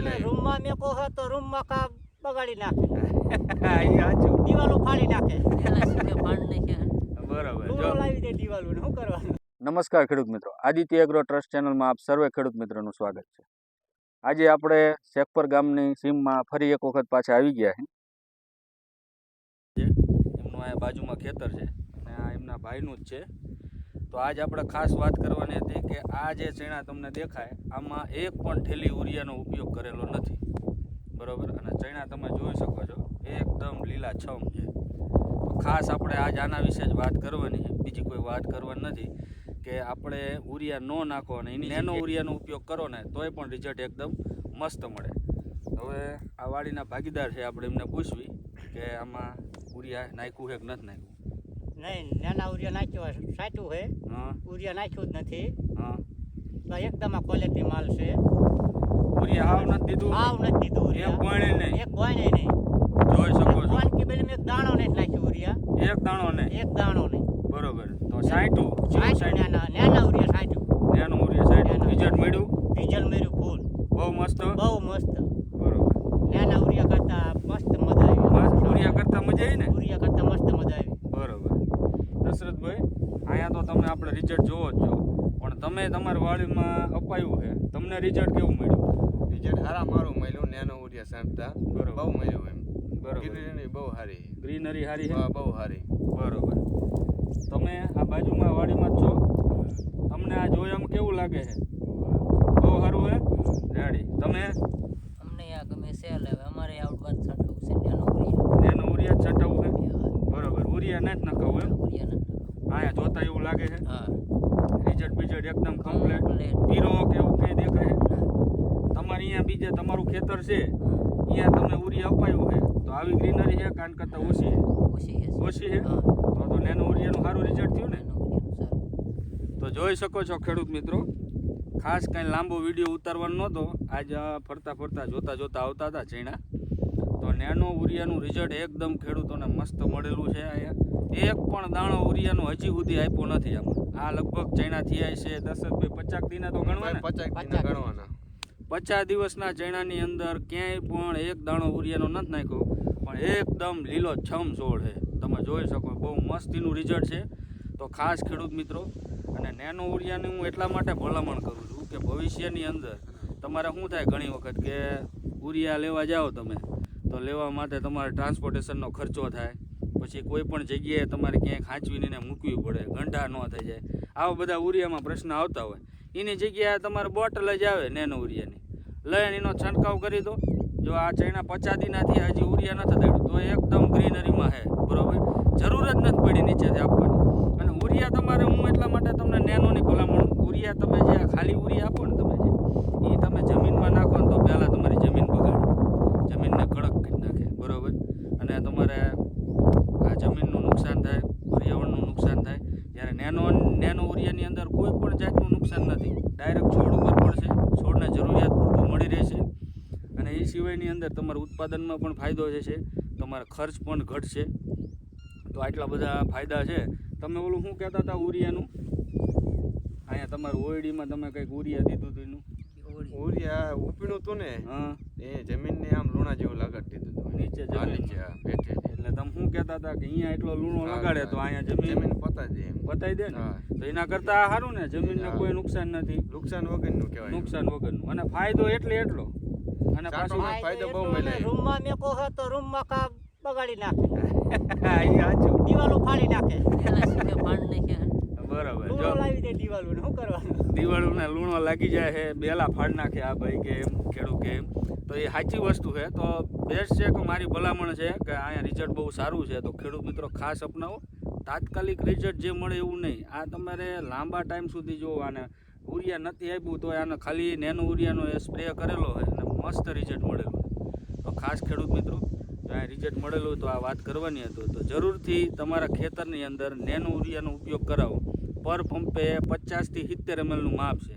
રૂમમાં મેં કહો તો રૂમમાં કા બગાડી નાખે. દિવાલો ફાડી નાખે. બરોબર લાવી દે દિવાલો શું કરવાનું? નમસ્કાર ખેડૂત મિત્રો. આદિત્ય એગ્રો ટ્રસ્ટ ચેનલમાં આપ સર્વે ખેડૂત મિત્રોનું સ્વાગત છે. આજે આપણે શેખપર ગામની સીમમાં ફરી એક વખત પાછા આવી ગયા છે એમનું આ બાજુમાં ખેતર છે. અને આ એમના ભાઈનું જ છે. તો આજ આપણે ખાસ વાત કરવાની હતી કે આ જે ચણા તમને દેખાય આમાં એક પણ ઠેલી ઉરિયાનો ઉપયોગ કરેલો નથી. બરોબર? અને ચણા તમે જોઈ શકો છો એકદમ લીલા છમ છે. તો ખાસ આપણે આજ આના વિશે જ વાત કરવાની છે. બીજી કોઈ વાત કરવાની નથી કે આપણે ઉરિયા ન નાખો અને એની નેનો ઉરિયાનો ઉપયોગ કરો ને તોય પણ રિઝલ્ટ એકદમ મસ્ત મળે. હવે આ વાડીના ભાગીદાર છે આપણે એમને પૂછવી કે આમાં ઉરિયા નાખ્યું છે કે નથી નાખ્યું? નહીં નાના ઉરિયા નાખ્યો. સાચું હા? ઉરિયા નાખ્યું જ નથી. હા. તો એકદમ આ ક્વોલિટી માલ છે. ઉરિયા હાવ નથી દીધું? આવ નથી દીધું એક ઉરિયા કોણે નહીં. એક કોઈને નહીં. જોઈ શકો છો. કોણ કે બેલી મેં એક દાણો નહીં નાખ્યું ઉરિયા. એક દાણો નહીં. એક દાણો નહીં. બરોબર. તો સાઠું. સાચું નાના નાના ઉરિયા સાચું નેનો ઉરિયા સાઠું નાના. રિઝલ્ટ મળ્યું ડીઝલ મેર્યું ફૂલ બહુ મસ્ત બહુ મસ્ત બરોબર નાના ઉરિયા કરતા મસ્ત મજા આવી મસ્ત ઉરિયા કરતા મજા આવી ને ઉરિયા કરતા મસ્ત મજા આવી બરોબર દશરથભાઈ અહીંયા તો તમે આપણે રિઝલ્ટ જોવો જ છો પણ તમે તમારા વાડીમાં અપાયું છે. તમને રિઝલ્ટ કેવું મળ્યું? રિઝલ્ટ હારા મારું મળ્યું નેનો ઉરિયા સાંટતા બરોબર. બહુ મળ્યું એમ. બરોબર. ગ્રીનરી બહુ સારી ગ્રીનરી સારી છે? હા, બહુ સારી બરોબર. તમે આ બાજુમાં વાડીમાં જ છો? તમને આ જોયામાં કેવું લાગે છે? બહુ સારું છે રેડી. તમે? અમને આ ગમે છે એટલે અમારે આઉટબાર છાંટવું છે નેનો ઉરિયા. નેનો ઉરિયા જ છંટાવું છે? બરોબર. ઉરિયા ના જ નખાવું એમ? ઉરિયા નથી હા જોતા એવું લાગે છે? હા. રિઝલ્ટ બિઝલ્ટ એકદમ કમ્પ્લેટ. પીરો કે એવું કંઈ દેખાય? તમારે અહીંયા બીજે તમારું ખેતર છે અહીંયા તમે ઉરી અપાયું છે. તો આવી ગ્રીનરી છે કાન કરતાં ઓછી છે. ઓછી છે. તો તો નેનો ઉરિયાનું સારું રિઝલ્ટ થયું ને? તો જોઈ શકો છો ખેડૂત મિત્રો ખાસ કાંઈ લાંબો વીડિયો ઉતારવાનો નહોતો. આજ ફરતા ફરતા જોતા જોતા આવતા હતા ચૈણા તો નેનો ઉરિયાનું રિઝલ્ટ એકદમ ખેડૂતોને મસ્ત મળેલું છે અહીંયા. એક પણ દાણો ઉરિયાનો હજી સુધી આપ્યો નથી આમાં. આ લગભગ ચૈણા થયા છે દસ પચાસ દિના તો ગણવા પચાસ પચાસ. ગણવાના. પચાસ દિવસના ચૈણાની અંદર ક્યાંય પણ એક દાણો ઉરિયાનો નથી નાખ્યો. પણ એકદમ લીલો છમ છોડ છે. તમે જોઈ શકો બહુ મસ્તીનું રિઝલ્ટ છે. તો ખાસ ખેડૂત મિત્રો અને નેનો ઉરિયાની હું એટલા માટે ભલામણ કરું છું કે ભવિષ્યની અંદર તમારે શું થાય ઘણી વખત કે ઉરિયા લેવા જાઓ તમે. તો લેવા માટે તમારે ટ્રાન્સપોર્ટેશનનો ખર્ચો થાય. પછી કોઈ પણ જગ્યાએ તમારે ક્યાંય ખાંચવીને એને મૂકવી પડે, ગંઢા ન થઈ જાય. આવા બધા ઉરિયામાં પ્રશ્ન આવતા હોય. એની જગ્યાએ તમારે બોટલ જ આવે નેનો ઉરિયાની. લઈને એનો છંટકાવ કરી દો. જો આ ચૈણા પચાદીનાથી હજી ઉરિયા નથી થયું, તો એકદમ ગ્રીનરીમાં છે બરાબર? જરૂર જ નથી પડી નીચેથી આપવાની. અને ઉરિયા તમારે હું એટલા માટે તમને નેનોની ભલામણ, ઉરિયા તમે જે ખાલી ઉરિયા આપો ને તમે જે એ તમે જમીનમાં નાખો ને તો પહેલાં તમારી જમીન બગાડે જમીનને કડક કરી નાખે બરોબર અને તમારે આ જમીનનું નુકસાન થાય પર્યાવરણનું નુકસાન થાય જ્યારે નેનો ઉરિયાની અંદર કોઈ પણ જાતનું નુકસાન નથી. ડાયરેક્ટ છોડ ઉપર પડશે. છોડને જરૂરિયાત પૂરતું મળી રહેશે. અને એ સિવાયની અંદર તમારા ઉત્પાદનમાં પણ ફાયદો છે તમારા ખર્ચ પણ ઘટશે. તો આટલા બધા ફાયદા છે. તમે ઓલું શું કહેતા હતા ઉરિયાનું? અહીંયા તમારું ઓયડીમાં તમે કંઈક ઉરિયા દીધું હતું એનું? ઉરિયા. ઉપીણું હતું ને? હા. એ જમીનને આમ લુણા જેવું લગાડી દીધું હતું. નીચે જમીન એટલે તમે શું કહેતા હતા કે અહીંયા એટલો લૂણો લગાડે તો અહીંયા જમીન જમીન પતાઈ દે એમ. દે ને? તો એના કરતા સારું ને? જમીનને હા. કોઈ નુકસાન નથી. નુકસાન વગરનું કહેવાય. નુકસાન વગરનું. અને ફાયદો એટલે એટલો. અને પાછો ફાયદો બહુ મળે. રૂમમાં મેકો હે તો રૂમમાં કા બગાડી નાખે. હા, દિવાલો ફાડી નાખે. સીધે પાડ બરાબર. જો. લાવી દે દિવાલો શું કરવાનું? ને લૂણો લાગી જાય છે બેલા ફાડ નાખે આ ભાઈ કે એમ ખેડૂત કે એમ. તો એ સાચી વસ્તુ છે. તો બેસ્ટ છે કે મારી ભલામણ છે કે અહીંયા રિઝલ્ટ બહુ સારું છે. તો ખેડૂત મિત્રો ખાસ અપનાવો. તાત્કાલિક રિઝલ્ટ જે મળે એવું નહીં. આ તમારે લાંબા ટાઈમ સુધી જો આને ઉરિયા નથી આપ્યું તો આને ખાલી નેનો ઉરિયાનો એ સ્પ્રે કરેલો હોય અને મસ્ત રિઝલ્ટ મળેલું તો ખાસ ખેડૂત મિત્રો, જો આ રિઝલ્ટ મળેલું તો આ વાત કરવાની હતું. તો જરૂરથી તમારા ખેતરની અંદર નેનો ઉરિયાનો ઉપયોગ કરાવો. પર પંપે પચાસથી સિત્તેર એમએલનું માપ છે.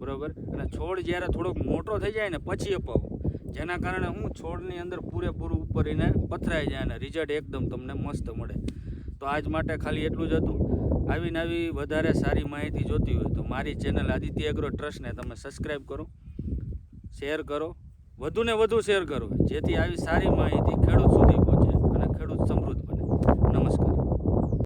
બરાબર? અને છોડ જ્યારે થોડોક મોટો થઈ જાય ને પછી અપાવો. જેના કારણે હું છોડની અંદર પૂરેપૂરું ઉપર એને પથરાઈ જાય અને રિઝલ્ટ એકદમ તમને મસ્ત મળે. તો આજ માટે ખાલી એટલું જ હતું. આવી વધારે સારી માહિતી જોતી હોય તો મારી ચેનલ આદિત્ય એગ્રો ટ્રસ્ટને તમે સબસ્ક્રાઈબ કરો શેર કરો, વધુને વધુ શેર કરો, જેથી આવી સારી માહિતી ખેડૂત